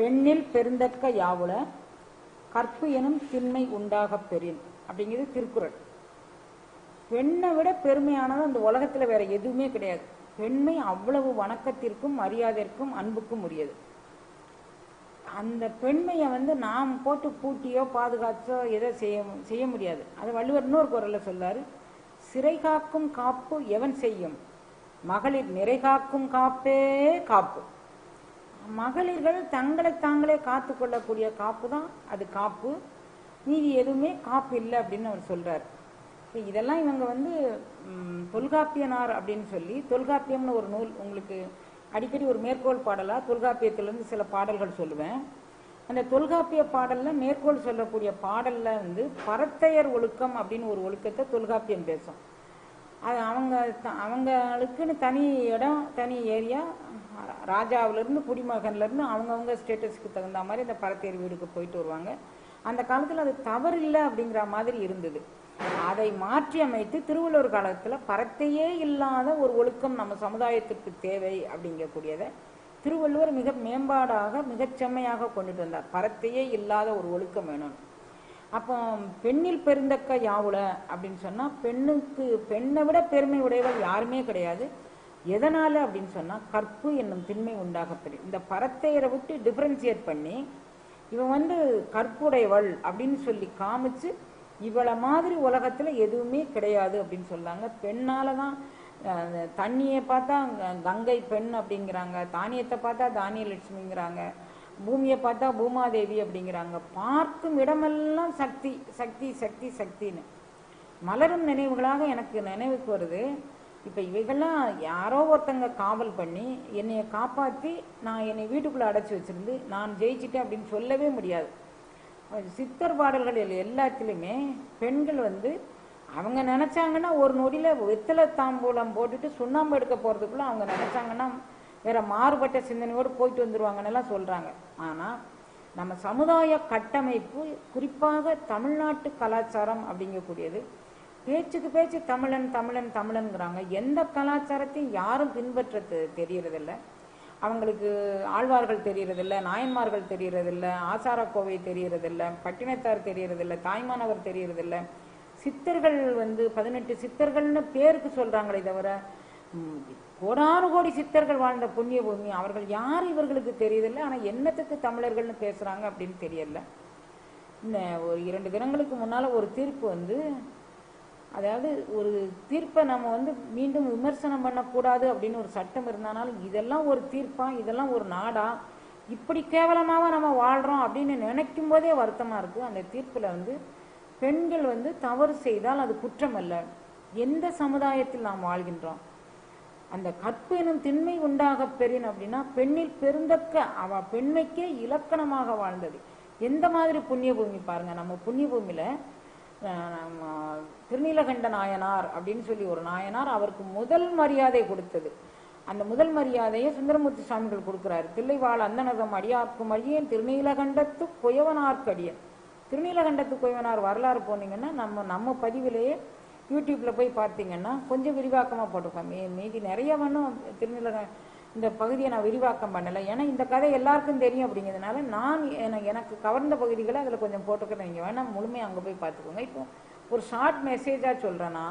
பெண்ணில் பெருந்தக்க யாவுல கற்பு எனும் திண்மை உண்டாகப் பெறின். அப்படிங்கிறது திருக்குறள். பெண்ணை விட பெருமையானது அந்த உலகத்துல வேற எதுவுமே கிடையாது. பெண்மை அவ்வளவு வணக்கத்திற்கும் மரியாதைக்கும் அன்புக்கும் உரியது. அந்த பெண்மையை வந்து நாம் போட்டு பூட்டியோ பாதுகாத்தோ எதோ செய்ய செய்ய முடியாது. அது வள்ளுவர் இன்னொரு குரல்ல சொல்லாரு சிறை காக்கும் காப்பு எவன் செய்யும்? மகளிர் நிறை காக்கும் காப்பே காப்பு. மகளிர்கள் தங்களை தாங்களே காத்து கொள்ளக்கூடிய காப்பு தான் அது காப்பு. மீதி எதுவுமே காப்பு இல்லை அப்படின்னு அவர் சொல்றார். இப்போ இதெல்லாம் இவங்க வந்து தொல்காப்பியனார் அப்படின்னு சொல்லி தொல்காப்பியம்னு ஒரு நூல் உங்களுக்கு அடிக்கடி ஒரு மேற்கோள் பாடலா தொல்காப்பியத்திலிருந்து சில பாடல்கள் சொல்லுவேன். அந்த தொல்காப்பிய பாடல்ல மேற்கோள் சொல்லக்கூடிய பாடல்ல வந்து பரத்தையர் ஒழுக்கம் அப்படின்னு ஒரு ஒழுக்கத்தை தொல்காப்பியம் பேசும். அது அவங்க த- அவங்களுக்குன்னு தனி இடம் தனி ஏரியா. ராஜாவிலேருந்து குடிமகன்லேருந்து அவங்கவுங்க ஸ்டேட்டஸ்க்கு தகுந்த மாதிரி இந்த பரத்தேரி வீடுக்கு போயிட்டு வருவாங்க. அந்த காலத்தில் அது தவறு இல்லை அப்படிங்கிற மாதிரி இருந்தது. அதை மாற்றி அமைத்து திருவள்ளுவர் காலத்தில் பரத்தையே இல்லாத ஒரு ஒழுக்கம் நம்ம சமுதாயத்திற்கு தேவை அப்படிங்கக்கூடியதை திருவள்ளுவர் மிக மேம்பாடாக மிகச்செம்மையாக கொண்டுட்டு வந்தார். பரத்தையே இல்லாத ஒரு ஒழுக்கம் வேணும் அப்போ பெண்ணில் பெருந்தக்க யாவுல? அப்படின்னு சொன்னா பெண்ணுக்கு பெண்ணை விட பெருமை உடையவள் யாருமே கிடையாது. எதனால அப்படின்னு சொன்னா கற்பு என்னும் திண்மை உண்டாகப்பெரு இந்த பரத்தையரை விட்டு டிஃபரன்சியேட் பண்ணி இவன் வந்து கற்புடையவள் அப்படின்னு சொல்லி காமிச்சு இவளை மாதிரி உலகத்துல எதுவுமே கிடையாது அப்படின்னு சொல்லாங்க. பெண்ணால தான் தண்ணியை பார்த்தா கங்கை பெண் அப்படிங்கிறாங்க தானியத்தை பார்த்தா தானிய லட்சுமிங்கிறாங்க பூமியை பார்த்தா பூமாதேவி அப்படிங்கிறாங்க. பார்க்கும் இடமெல்லாம் சக்தி சக்தி சக்தி சக்தின்னு. மலரும் நினைவுகளாக எனக்கு நினைவுக்கு வருது. இப்போ இவைகள்லாம் யாரோ ஒருத்தங்க காவல் பண்ணி என்னைய காப்பாற்றி நான் என்னை வீட்டுக்குள்ளே அடைச்சி வச்சிருந்து நான் ஜெயிச்சிட்டேன் அப்படின்னு சொல்லவே முடியாது. சித்தர் பாடல்கள் எல்லாத்துலேயுமே பெண்கள் வந்து அவங்க நினச்சாங்கன்னா ஒரு நொடியில் வெத்தலை தாம்பூலம் போட்டுட்டு சுண்ணாம்பு எடுக்க போகிறதுக்குள்ளே அவங்க நினச்சாங்கன்னா வேற மாறுபட்ட சிந்தனையோடு போயிட்டு வந்துருவாங்கன்னு எல்லாம் சொல்றாங்க. ஆனா நம்ம சமுதாய கட்டமைப்பு குறிப்பாக தமிழ்நாட்டு கலாச்சாரம் அப்படிங்கக்கூடியது பேச்சுக்கு பேச்சு தமிழன் தமிழன் தமிழனுங்கிறாங்க. எந்த கலாச்சாரத்தையும் யாரும் பின்பற்ற தெரியறதில்ல. அவங்களுக்கு ஆழ்வார்கள் தெரியறதில்ல நாயன்மார்கள் தெரியறதில்ல ஆசாரக்கோவை தெரியறதில்ல பட்டினத்தார் தெரியறதில்ல தாய்மானவர் தெரியறதில்ல. சித்தர்கள் வந்து பதினெட்டு சித்தர்கள்னு பேருக்கு சொல்றாங்களே தவிர கோடானு கோடி சித்தர்கள் வாழ்ந்த புண்ணிய பூமி. அவர்கள் யார் இவர்களுக்கு தெரியதில்லை. ஆனால் என்னத்துக்கு தமிழர்கள்னு பேசுகிறாங்க அப்படின்னு தெரியல. இந்த ஒரு இரண்டு தினங்களுக்கு முன்னால் ஒரு தீர்ப்பு வந்து அதாவது ஒரு தீர்ப்பை நம்ம வந்து மீண்டும் விமர்சனம் பண்ணக்கூடாது அப்படின்னு ஒரு சட்டம் இருந்தாலும் இதெல்லாம் ஒரு தீர்ப்பா இதெல்லாம் ஒரு நாடா? இப்படி கேவலமாக நம்ம வாழ்கிறோம் அப்படின்னு நினைக்கும் போதே வருத்தமாக இருக்குது அந்த தீர்ப்பில் வந்து பெண்கள் வந்து தவறு செய்தால் அது குற்றம் அல்ல. எந்த சமுதாயத்தில் நாம் வாழ்கின்றோம்? அந்த கற்பு எனும் திண்மை உண்டாக பெறின் அப்படின்னா பெண்ணில் பெருந்தக்க அவ பெண்மைக்கே இலக்கணமாக வாழ்ந்தது. எந்த மாதிரி புண்ணிய பூமி பாருங்க. நம்ம புண்ணிய பூமியில நம்ம திருநீலகண்ட நாயனார் அப்படின்னு சொல்லி ஒரு நாயனார் அவருக்கு முதல் மரியாதை கொடுத்தது. அந்த முதல் மரியாதையை சுந்தரமூர்த்தி சுவாமிகள் கொடுக்கிறார். தில்லைவாழ் அந்தனதம் அடியார்க்கும் அடியேன் திருநீலகண்டத்து குயவனார்க்கடியன். திருநீலகண்டத்து குயவனார் வரலாறு போனீங்கன்னா நம்ம நம்ம பதிவிலேயே யூடியூப்பில் போய் பார்த்தீங்கன்னா கொஞ்சம் விரிவாக்கமாக போட்டிருப்பேன். மீ- மீதி நிறைய வேணும் திருநீலக இந்த பகுதியை நான் விரிவாக்கம் பண்ணலை. ஏன்னா இந்த கதை எல்லாருக்கும் தெரியும் அப்படிங்கிறதுனால நான் எனக்கு கவர்ந்த பகுதிகளை அதில் கொஞ்சம் போட்டுக்கிறேன். நீங்கள் வேணால் முழுமையாக அங்கே போய் பார்த்துக்கோங்க. இப்போ ஒரு ஷார்ட் மெசேஜாக சொல்கிறேன்னா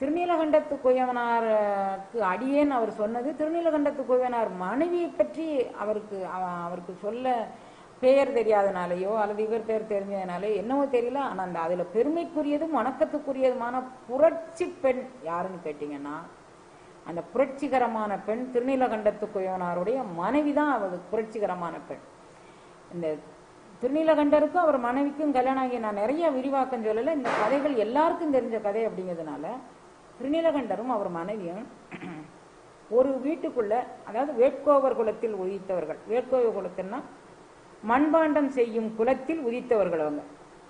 திருநீலகண்டத்து குயவனாருக்கு அடியேன்னு அவர் சொன்னது திருநீலகண்டத்து குயவனார் மனைவியை பற்றி அவருக்கு அவருக்கு சொல்ல பெயர் தெரியாதனாலேயோ அல்லது இவர் பெயர் தெரிஞ்சதுனாலே என்னவோ தெரியல. ஆனால் அந்த அதில் பெருமைக்குரியதும் வணக்கத்துக்குரியதுமான புரட்சி பெண் யாருன்னு கேட்டிங்கன்னா அந்த புரட்சிகரமான பெண் திருநீலகண்டத்து குயவனாருடைய மனைவி தான் அவர் புரட்சிகரமான பெண். இந்த திருநீலகண்டருக்கும் அவர் மனைவிக்கும் கல்யாணம் ஆகி நான் நிறைய விரிவாக்கம் சொல்லலை. இந்த கதைகள் எல்லாருக்கும் தெரிஞ்ச கதை அப்படிங்கிறதுனால திருநீலகண்டரும் அவர் மனைவியும் ஒரு வீட்டுக்குள்ள அதாவது வேட்கோவர் குலத்தில் ஒழித்தவர்கள் வேட்கோவர் குலத்தின்னா மண்பாண்டம் செய்யும் குலத்தில் உதித்தவர்கள் அவங்க.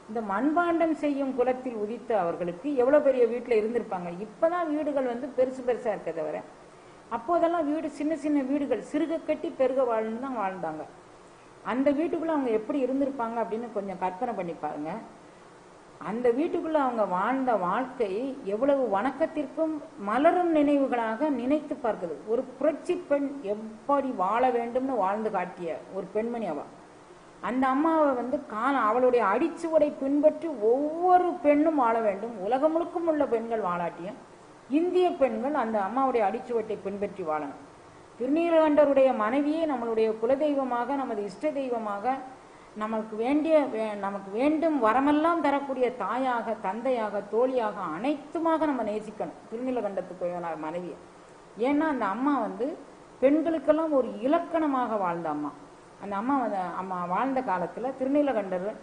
இந்த மண்பாண்டம் செய்யும் குலத்தில் உதித்த அவர்களுக்கு எவ்வளவு பெரிய வீட்டில் இருந்திருப்பாங்க? இப்பதான் வீடுகள் வந்து பெருசு பெருசா இருக்க தவிர அப்போதெல்லாம் வீடு சின்ன சின்ன வீடுகள் சிறுக கட்டி பெருக வாழ்ந்து தான் வாழ்ந்தாங்க. அந்த வீட்டுக்குள்ள அவங்க எப்படி இருந்திருப்பாங்க அப்படின்னு கொஞ்சம் கற்பனை பண்ணி பாருங்க. அந்த வீட்டுக்குள்ள அவங்க வாழ்ந்த வாழ்க்கை எவ்வளவு வணக்கத்திற்கும் மலரும் நினைவுகளாக நினைத்து பார்க்குது. ஒரு புரட்சி பெண் எப்படி வாழ வேண்டும்னு வாழ்ந்து காட்டிய ஒரு பெண்மணி அவள் அந்த அம்மாவை வந்து காண அவளுடைய அடிச்சுவடை பின்பற்றி ஒவ்வொரு பெண்ணும் வாழ வேண்டும். உலகம் முழுக்கும் உள்ள பெண்கள் வாழாட்டியும் இந்திய பெண்கள் அந்த அம்மாவுடைய அடிச்சுவட்டை பின்பற்றி வாழணும். திருநீலகண்டருடைய மனைவியை நம்மளுடைய குலதெய்வமாக நமது இஷ்ட தெய்வமாக நமக்கு வேண்டிய வே- நமக்கு வேண்டும் வரமெல்லாம் தரக்கூடிய தாயாக தந்தையாக தோழியாக அனைத்துமாக நம்ம நேசிக்கணும். திருநீலகண்டத்துக்கு மனைவியை. ஏன்னா அந்த அம்மா வந்து பெண்களுக்கெல்லாம் ஒரு இலக்கணமாக வாழ்ந்த அம்மா. அந்த அம்மா வந்து அம்மா வாழ்ந்த காலத்தில் திருநீலகண்டர்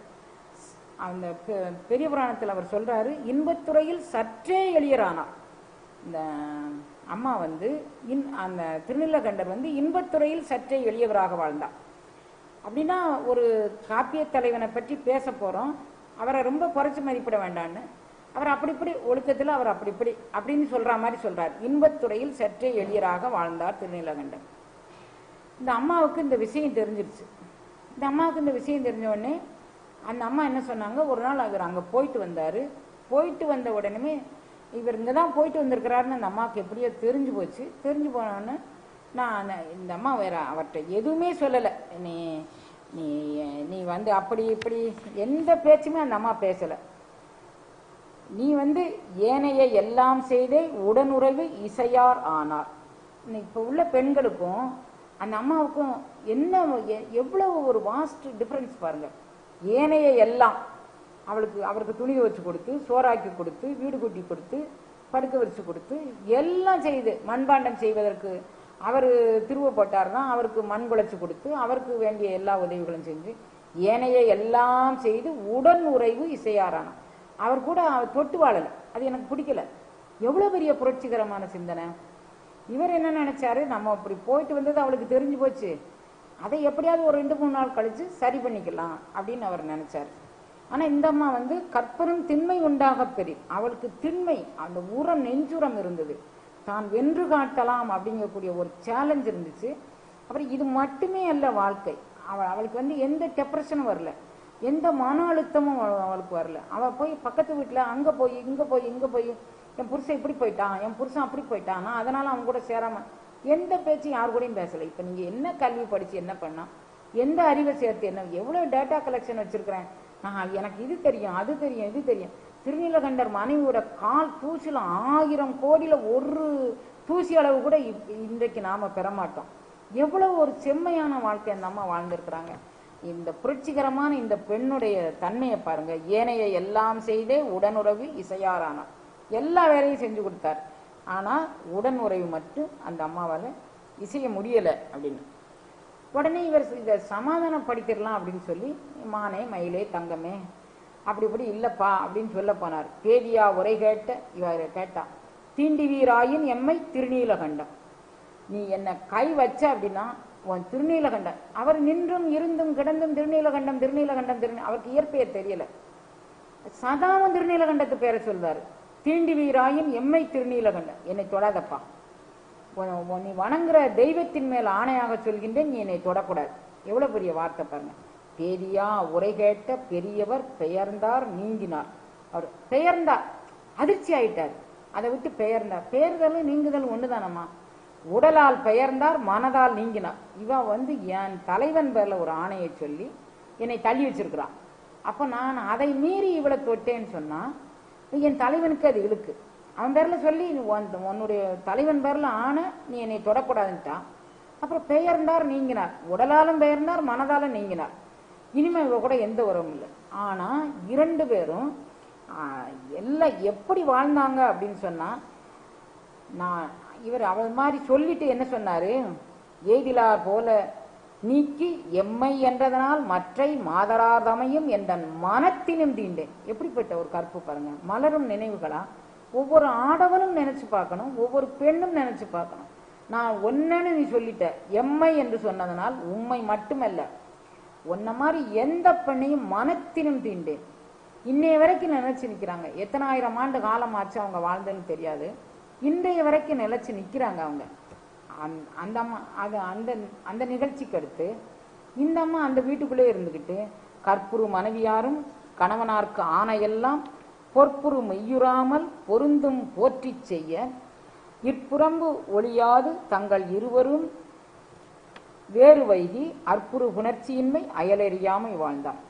அந்த பெ- பெரிய புராணத்தில் அவர் சொல்கிறாரு இன்பத்துறையில் சற்றே எளியரானார். இந்த அம்மா வந்து இன் அந்த திருநீலகண்டர் வந்து இன்பத்துறையில் சற்றே எளியவராக வாழ்ந்தார். அப்படின்னா ஒரு காப்பிய தலைவனை பற்றி பேச போகிறோம் அவரை ரொம்ப குறைச்சி மதிப்பிட வேண்டான்னு. அவர் அப்படி இப்படி ஒழுக்கத்தில் அவர் அப்படி இப்படி அப்படின்னு சொல்கிற மாதிரி சொல்கிறார் இன்பத்துறையில் சற்றே எளியராக வாழ்ந்தார் திருநீலகண்டர். இந்த அம்மாவுக்கு இந்த விஷயம் தெரிஞ்சிருச்சு. இந்த அம்மாவுக்கு இந்த விஷயம் தெரிஞ்ச உடனே அந்த அம்மா என்ன சொன்னாங்க? ஒரு நாள் அவர் அங்கே போயிட்டு வந்தார். போயிட்டு வந்த உடனே இவர் இங்கே தான் போயிட்டு வந்திருக்கிறாருன்னு அந்த அம்மாவுக்கு எப்படியோ தெரிஞ்சு போச்சு. தெரிஞ்சு போனோன்னு நான் இந்த அம்மா வேற அவர்கிட்ட எதுவுமே சொல்லலை. நீ நீ நீ வந்து அப்படி இப்படி எந்த பேச்சுமே அந்த அம்மா பேசலை. நீ வந்து ஏனைய எல்லாம் செய்தே உடனுறைவு இசையார் ஆனார். இப்போ உள்ள பெண்களுக்கும் அந்த அம்மாவுக்கும் என்ன எவ்வளவு ஒரு வாஸ்ட் டிஃபரன்ஸ் பாருங்க. ஏனைய எல்லாம் அவளுக்கு அவருக்கு துணி வச்சு கொடுத்து சோறாக்கி கொடுத்து வீடு கூட்டி கொடுத்து படுக்க வச்சு கொடுத்து எல்லாம் செய்து மண்பாண்டம் செய்வதற்கு அவர் திருவ போட்டார்னா அவருக்கு மண் குழச்சி கொடுத்து அவருக்கு வேண்டிய எல்லா உதவிகளும் செஞ்சு ஏனைய எல்லாம் செய்து உடன் உறைவு இசையாரானார் அவர் கூட அவர் தொட்டு வாழலை. அது எனக்கு பிடிக்கல. எவ்வளோ பெரிய புரட்சிகரமான சிந்தனை. இவர் என்ன நினைச்சாரு? நம்ம அப்படி போயிட்டு வந்தது அவளுக்கு தெரிஞ்சு போச்சு. அதை எப்படியாவது ஒரு ரெண்டு மூணு நாள் கழிச்சு சரி பண்ணிக்கலாம் அப்படின்னு அவர் நினைச்சார். ஆனால் இந்த அம்மா வந்து கற்பரும் திண்மை உண்டாக பெரிய அவளுக்கு திண்மை அந்த உரம் நெஞ்சுரம் இருந்தது. தான் வென்று காட்டலாம் அப்படிங்கக்கூடிய ஒரு சேலஞ்ச் இருந்துச்சு. அப்புறம் இது மட்டுமே அல்ல வாழ்க்கை. அவள் அவளுக்கு வந்து எந்த டெப்ரெஷனும் வரல. எந்த மன அழுத்தமும் அவளுக்கு வரல. அவ போய் பக்கத்து வீட்டுல அங்க போய் இங்க போய் இங்க போய் என் புருஷன் இப்படி போயிட்டான் என் புருஷன் அப்படி போயிட்டான் நான் அதனால அவன் கூட சேராம எந்த பேச்சும் யார் கூடயும் பேசல. இப்ப நீங்க என்ன கல்வி படிச்சு என்ன பண்ணா எந்த அறிவை சேர்த்து என்ன எவ்வளவு டேட்டா கலெக்ஷன் வச்சிருக்கிறேன்? நான் எனக்கு இது தெரியும் அது தெரியும் இது தெரியும். திருநீலகண்டர் மனைவியோட கால் தூசில ஆயிரம் கோடியில ஒரு தூசி அளவு கூட இப்- இன்றைக்கு நாம பெற மாட்டோம். எவ்வளவு ஒரு செம்மையான வாழ்க்கை அந்த அம்மா வாழ்ந்திருக்கிறாங்க. இந்த புரட்சிகரமான இந்த பெண்ணுடைய தன்மையை பாருங்க. ஏனைய எல்லாம் செய்தே உடனுறவு இசையாரானார் எல்லா வேலையும் செஞ்சு கொடுத்தார். ஆனா உடன் உறவு மட்டும் அந்த அம்மாவால இசைய முடியல அப்படின்னு. உடனே இவர் இதை சமாதானப்படுத்திடலாம் அப்படின்னு சொல்லி மானே மயிலே தங்கமே அப்படி இப்படி இல்லப்பா அப்படின்னு சொல்ல போனார். பேதியா உரை கேட்ட இவர் கேட்டான் தீண்டி வீராயின் எம்மை திருநீலகண்டம். நீ என்ன கை வச்ச அப்படின்னா உன் திருநீலகண்டம் அவர் நின்றும் இருந்தும் கிடந்தும் திருநீலகண்டம் திருநீலகண்டம் திருநீ அவருக்கு இயற்பெயர் தெரியல. சதாவும் திருநீலகண்டத்து பேரை சொல்வாரு. தீண்டி வீராயின் எம்மை திருநீலகண்டம் என்னை தொடாதப்பா. நீ வணங்குற தெய்வத்தின் மேல் ஆணையாக சொல்கின்றேன் நீ என்னை தொடக்கூடாது. எவ்வளவு பெரிய வார்த்தை பாருங்க. பெரியா உரை கேட்ட பெரியவர் பெயர்ந்தார் நீங்கினார். அவர் பெயர்ந்தார். அதிர்ச்சி ஆயிட்டார். அதை விட்டு பெயர்ந்தார். பெயர்தலும் நீங்குதல் ஒண்ணுதானம்மா? உடலால் பெயர்ந்தார் மனதால் நீங்கினார். இவன் வந்து என் தலைவன் பேரில் ஒரு ஆணையை சொல்லி என்னை தள்ளி வச்சிருக்கிறான். அப்ப நான் அதை மீறி இவளை தொட்டேன்னு சொன்னா என் தலைவனுக்கு அது இழுக்கு. அவன் பேரில் சொல்லி உன்னுடைய தலைவன் பேரில் ஆன நீ என்னை தொடக்கூடாதுன்ட்டான். அப்புறம் பெயர்ந்தார் நீங்கினார். உடலாலும் பெயர்ந்தார் மனதாலும் நீங்கினார். இனிமே இவ கூட எந்த உறவும் இல்லை. ஆனா இரண்டு பேரும் எல்லாம் எப்படி வாழ்ந்தாங்க அப்படின்னு சொன்னா நான் இவர் அவர் மாதிரி சொல்லிட்டு என்ன சொன்னாரு? எய்திலார் போல நீக்கி எம்மை என்றதனால் மற்றை மாதராதமையும் என்ற மனத்தினும் தீண்டேன் எப்படிப்பட்ட ஒரு கற்பு பாருங்க. மலரும் நினைவுகளா? ஒவ்வொரு ஆடவனும் நினைச்சு பார்க்கணும் ஒவ்வொரு பெண்ணும் நினைச்சு பார்க்கணும். நான் ஒன்னன்னு நீ சொல்லிட்ட எம்மை என்று சொன்னதனால் உண்மை மட்டுமல்ல உன்ன மாதிரி எந்த பெண்ணையும் மனத்தினும் தீண்டேன் இன்னைய வரைக்கும் நினைச்சு நிக்கிறாங்க. எத்தனாயிரம் ஆண்டு காலம் ஆச்சு அவங்க வாழ்ந்ததுன்னு தெரியாது. இன்றைய வரைக்கும் நிலைச்சு நிற்கிறாங்க அவங்க. அந்த- அம்மா அது அந்த அந்த நிகழ்ச்சிக்கு அடுத்து இந்த அம்மா அந்த வீட்டுக்குள்ளே இருந்துக்கிட்டு கற்புரு மனைவியாரும் கணவனார்க்கு ஆணையெல்லாம் பொற்புறு மெய்யுறாமல் பொருந்தும் போற்றிச் செய்ய இற்புறம்பு ஒளியாது தங்கள் இருவரும் வேறு வைகி அற்புறு உணர்ச்சியின்மை அயலறியாமை வாழ்ந்தார்.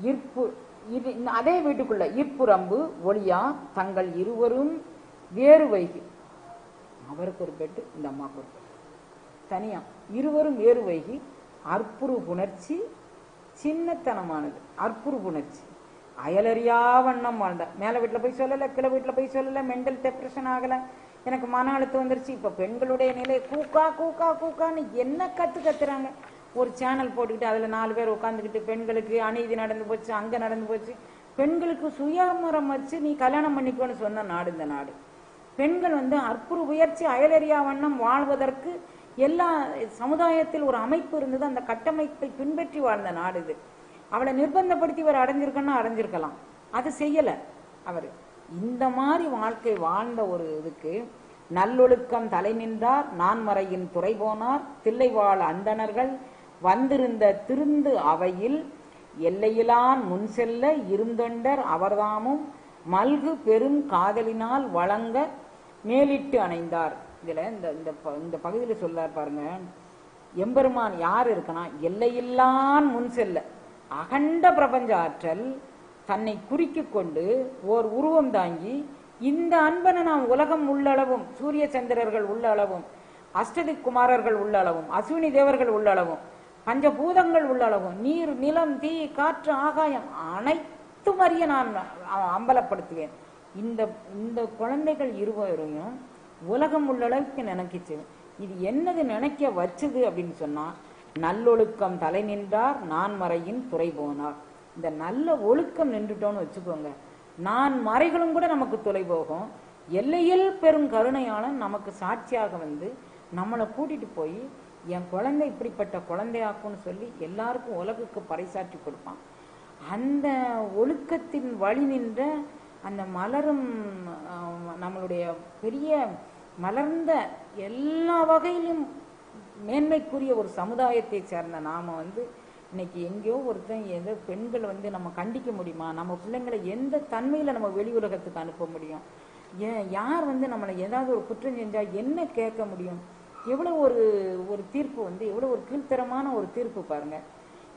இற்பு இது அதே வீட்டுக்குள்ள இற்புறம்பு ஒளியா தங்கள் இருவரும் வேறு வைகி அவருக்கு ஒரு பெட்டு இந்த அம்மாவுக்கு ஒரு பெட்டு தனியா இருவரும் வேறு வைகி அற்புறு புணர்ச்சி சின்னத்தனமானது. அற்புறு புணர்ச்சி. அயலறியா வண்ணம் வாழ்ந்தார் மேல வீட்டில் போய் சொல்லல கீழே வீட்டில் போய் சொல்லல மென்டல் டெப்ரெஷன் ஆகல. எனக்கு மன அழுத்தம் வந்துருச்சு. இப்ப பெண்களுடைய நிலை கூக்கா கூக்கா கூக்கான்னு என்ன கத்து கத்துறாங்க? ஒரு சேனல் போட்டுக்கிட்டு அதுல நாலு பேர் உட்காந்துக்கிட்டு பெண்களுக்கு அநீதி நடந்து போச்சு அங்க நடந்து போச்சு. பெண்களுக்கு சுயமரம் வச்சு நீ கல்யாணம் பண்ணிக்கோன்னு சொன்ன நாடு இந்த நாடு. பெண்கள் வந்து அற்புற உயர்ச்சி அயலறியா வண்ணம் வாழ்வதற்கு எல்லா சமுதாயத்தில் ஒரு அமைப்பு இருந்தது. அந்த கட்டமைப்பை பின்பற்றி வாழ்ந்த நாடு இது. அவளை நிர்பந்தப்படுத்தி இவர் அடைஞ்சிருக்கன்னா அடைஞ்சிருக்கலாம். அது செய்யல அவர். இந்த மாதிரி வாழ்க்கை வாழ்ந்த ஒரு இதுக்கு நல்லொழுக்கம் தலை நின்றார் நான்மறையின் துறை போனார் தில்லைவாழ் அந்தணர்கள் வந்திருந்த திருந்து அவையில் எல்லையிலான் முன் செல்ல இருந்தொண்டர் அவர்தாமும் மல்கு பெரும் காதலினால் வழங்க மேலிட்டு அணைந்தார். இதுல இந்த இந்த ப- இந்த பகுதியில் சொல்லார் பாருங்க. எம்பெருமான் யார் இருக்கனா எல்லையில்லான் முன் செல்ல அகண்ட பிரபஞ்ச ஆற்றல் தன்னை குறிக்கிக் கொண்டு ஓர் உருவம் தாங்கி இந்த அன்பனை நாம் உலகம் உள்ளளவும் சூரிய சந்திரர்கள் உள்ளளவும் அஷ்டதி குமாரர்கள் உள்ளளவும் அஸ்வினி தேவர்கள் உள்ளளவும் பஞ்சபூதங்கள் உள்ளளவும் நீர் நிலம் தீ காற்று ஆகாயம் அனைத்தும் அறிய நான் அம்பலப்படுத்துவேன். இந்த இந்த குழந்தைகள் இருவரையும் உலகம் உள்ளளவுக்கு நினைக்கிச்சு. இது என்னது நினைக்க வச்சுது அப்படின்னு சொன்னா நல்லொழுக்கம் தலை நின்றார் நான் மறையின் துறை போனார். இந்த நல்ல ஒழுக்கம் நின்றுட்டோம்னு வச்சுக்கோங்க. நான் மறைகளும் கூட நமக்கு துளை போகும். எல்லையில் பெரும் கருணையாளன் நமக்கு சாட்சியாக வந்து நம்மளை கூட்டிட்டு போய் என் குழந்தை இப்படிப்பட்ட குழந்தையாக்கும்னு சொல்லி எல்லாருக்கும் உலகுக்கு பறைசாற்றி கொடுப்பான். அந்த ஒழுக்கத்தின் வழி நின்ற அந்த மலரும் நம்மளுடைய பெரிய மலர்ந்த எல்லா வகையிலும் மேன்மைக்குரிய ஒரு சமுதாயத்தை சேர்ந்த நாம வந்து இன்னைக்கு எங்கேயோ ஒருத்தன் ஏதோ பெண்கள் வந்து நம்ம கண்டிக்க முடியுமா? நம்ம பிள்ளைங்களை எந்த தன்மையில நம்ம வெளி உலகத்துக்கு அனுப்ப முடியும்? ஏன் யார் வந்து நம்மளை ஏதாவது ஒரு குற்றம் செஞ்சா என்ன கேட்க முடியும்? எவ்வளவு ஒரு ஒரு தீர்ப்பு வந்து எவ்வளவு ஒரு கீழ்த்தரமான ஒரு தீர்ப்பு பாருங்க.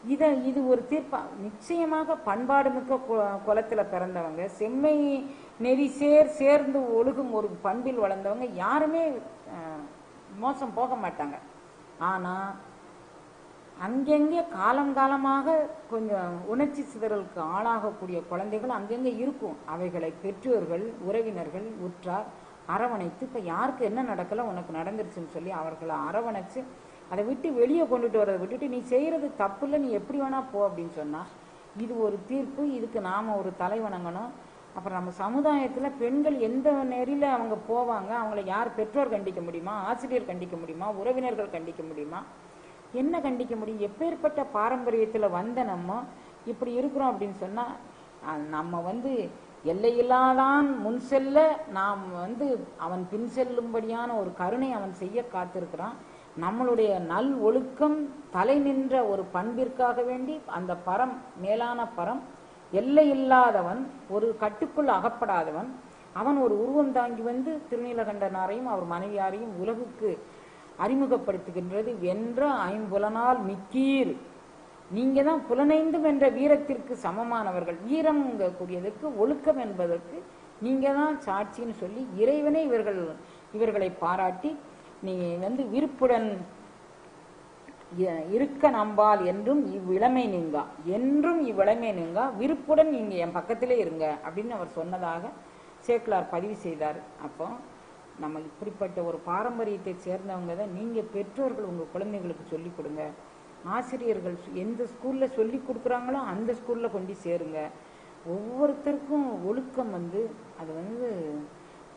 இத இது ஒரு தீர்ப்பா? நிச்சயமாக பண்பாடு மிக்க கு- குலத்துல பிறந்தவங்க செம்மை நெறி சேர் சேர்ந்து ஒழுகும் ஒரு பண்பில் வளர்ந்தவங்க யாருமே மோசம் போக மாட்டாங்க. ஆனா அங்கங்கே காலங்காலமாக கொஞ்சம் உணர்ச்சி சிதறலுக்கு ஆளாகக்கூடிய குழந்தைகள் அங்கங்கே இருக்கும். அவைகளை பெற்றோர்கள் உறவினர்கள் உற்றார் அரவணைத்து இப்ப யாருக்கு என்ன நடக்கல? உனக்கு நடந்துருச்சுன்னு சொல்லி அவர்களை அரவணைச்சு அதை விட்டு வெளியே கொண்டுட்டு வரதை விட்டுட்டு நீ செய்யறது தப்பு இல்லை நீ எப்படி வேணா போ அப்படின்னு சொன்னா இது ஒரு தீர்ப்பு இதுக்கு நாம ஒரு தலை வணங்கணும். அப்புறம் நம்ம சமுதாயத்தில் பெண்கள் எந்த நெறியில அவங்க போவாங்க அவங்கள யார் பெற்றோர் கண்டிக்க முடியுமா ஆசிரியர் கண்டிக்க முடியுமா உறவினர்கள் கண்டிக்க முடியுமா என்ன கண்டிக்க முடியும் எப்பேற்பட்ட பாரம்பரியத்தில் வந்த நம்ம இப்படி இருக்கிறோம் அப்படின்னு சொன்னால் நம்ம வந்து எல்லையில்லாதான் முன் செல்ல நாம் வந்து அவன் பின் செல்லும்படியான ஒரு கருணை அவன் செய்ய காத்திருக்கிறான். நம்மளுடைய நல் ஒழுக்கம் தலை நின்ற ஒரு பண்பிற்காக வேண்டி அந்த பரம் மேலான பரம் எல்லை இல்லாதவன் ஒரு கட்டுக்குள் அகப்படாதவன் அவன் ஒரு உருவம் தாங்கி வந்து திருநீலகண்டனாரையும் அவர் மனைவியாரையும் உலகுக்கு அறிமுகப்படுத்துகின்றது என்ற ஐம்புலனால் மிக்கீர். நீங்க தான் புலனைந்தும் என்ற வீரத்திற்கு சமமானவர்கள். வீரம் கூடியதற்கு ஒழுக்கம் என்பதற்கு நீங்க தான் சாட்சின்னு சொல்லி இறைவனே இவர்கள் இவர்களை பாராட்டி நீ வந்து விருப்புடன் இருக்க நம்பால் என்றும் இவ்விளமை நீங்கா. என்றும் இவ்விளமை நீங்கா விருப்புடன் நீங்க என் பக்கத்திலே இருங்க அப்படின்னு அவர் சொன்னதாக சேக்கிலார் பதிவு செய்தார். அப்போ நம்ம இப்படிப்பட்ட ஒரு பாரம்பரியத்தை சேர்ந்தவங்க தான் நீங்க பெற்றோர்கள் உங்க குழந்தைகளுக்கு சொல்லிக் கொடுங்க. ஆசிரியர்கள் எந்த ஸ்கூல்ல சொல்லி கொடுக்குறாங்களோ அந்த ஸ்கூல்ல கொண்டு சேருங்க. ஒவ்வொருத்தருக்கும் ஒழுக்கம் வந்து அது வந்து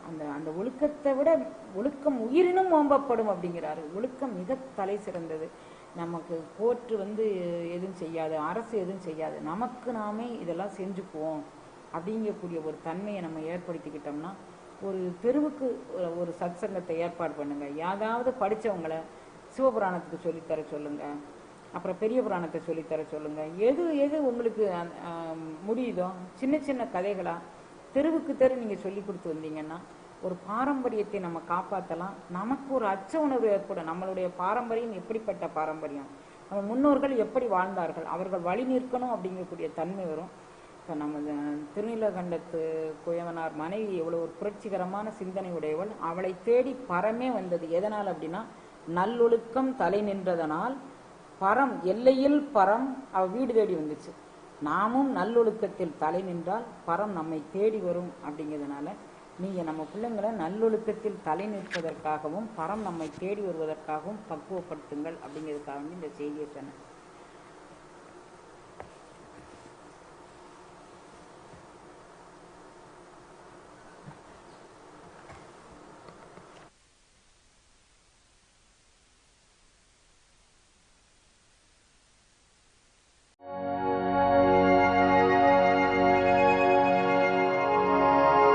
அந்த அந்த ஒழுக்கத்தை விட ஒழுக்கம் உயிரினும் ஓம்பப்படும் அப்படிங்கிறாரு ஒழுக்கம் மிக தலை சிறந்தது. நமக்கு கோர்ட்டு வந்து எதுவும் செய்யாது அரசு எதுவும் செய்யாது. நமக்கு நாமே இதெல்லாம் செஞ்சுக்குவோம் அப்படிங்கக்கூடிய ஒரு தன்மையை நம்ம ஏற்படுத்திக்கிட்டோம்னா ஒரு தெருவுக்கு ஒரு- சத் சத்சங்கத்தை ஏற்பாடு பண்ணுங்க. யாராவது படித்தவங்களை சிவபுராணத்துக்கு சொல்லித்தர சொல்லுங்க. அப்புறம் பெரிய புராணத்தை சொல்லித்தர சொல்லுங்க. எது எது உங்களுக்கு முடியுதோ சின்ன சின்ன கதைகளாக தெருவுக்கு தெரு நீங்க சொல்லி கொடுத்து வந்தீங்கன்னா ஒரு பாரம்பரியத்தை நம்ம காப்பாற்றலாம் நமக்கு ஒரு அச்ச உணர்வு ஏற்படும். நம்மளுடைய பாரம்பரியம் எப்படிப்பட்ட பாரம்பரியம்? நம்ம முன்னோர்கள் எப்படி வாழ்ந்தார்கள்? அவர்கள் வழி நிற்கணும் அப்படிங்கக்கூடிய தன்மை வரும். இப்போ நம்ம திருநீலகண்டத்து குயவனார் மனைவி எவ்வளோ ஒரு புரட்சிகரமான சிந்தனை உடையவள். அவளை தேடி பரமே வந்தது எதனால் அப்படின்னா நல்லொழுக்கம் தலை நின்றதனால் பரம் எல்லையில் பரம் அவள் வீடு தேடி வந்துச்சு. நாமும் நல்லொழுக்கத்தில் தலை நின்றால் பரம் நம்மை தேடி வரும் அப்படிங்கிறதுனால நீங்க நம்ம பிள்ளைங்களை நல்லொழுக்கத்தில் தலை நிற்பதற்காகவும் பரம் நம்மை தேடி வருவதற்காகவும் பக்குவப்படுத்துங்கள் அப்படிங்கிறதுக்காக இந்த செய்தியை சொன்னேன்.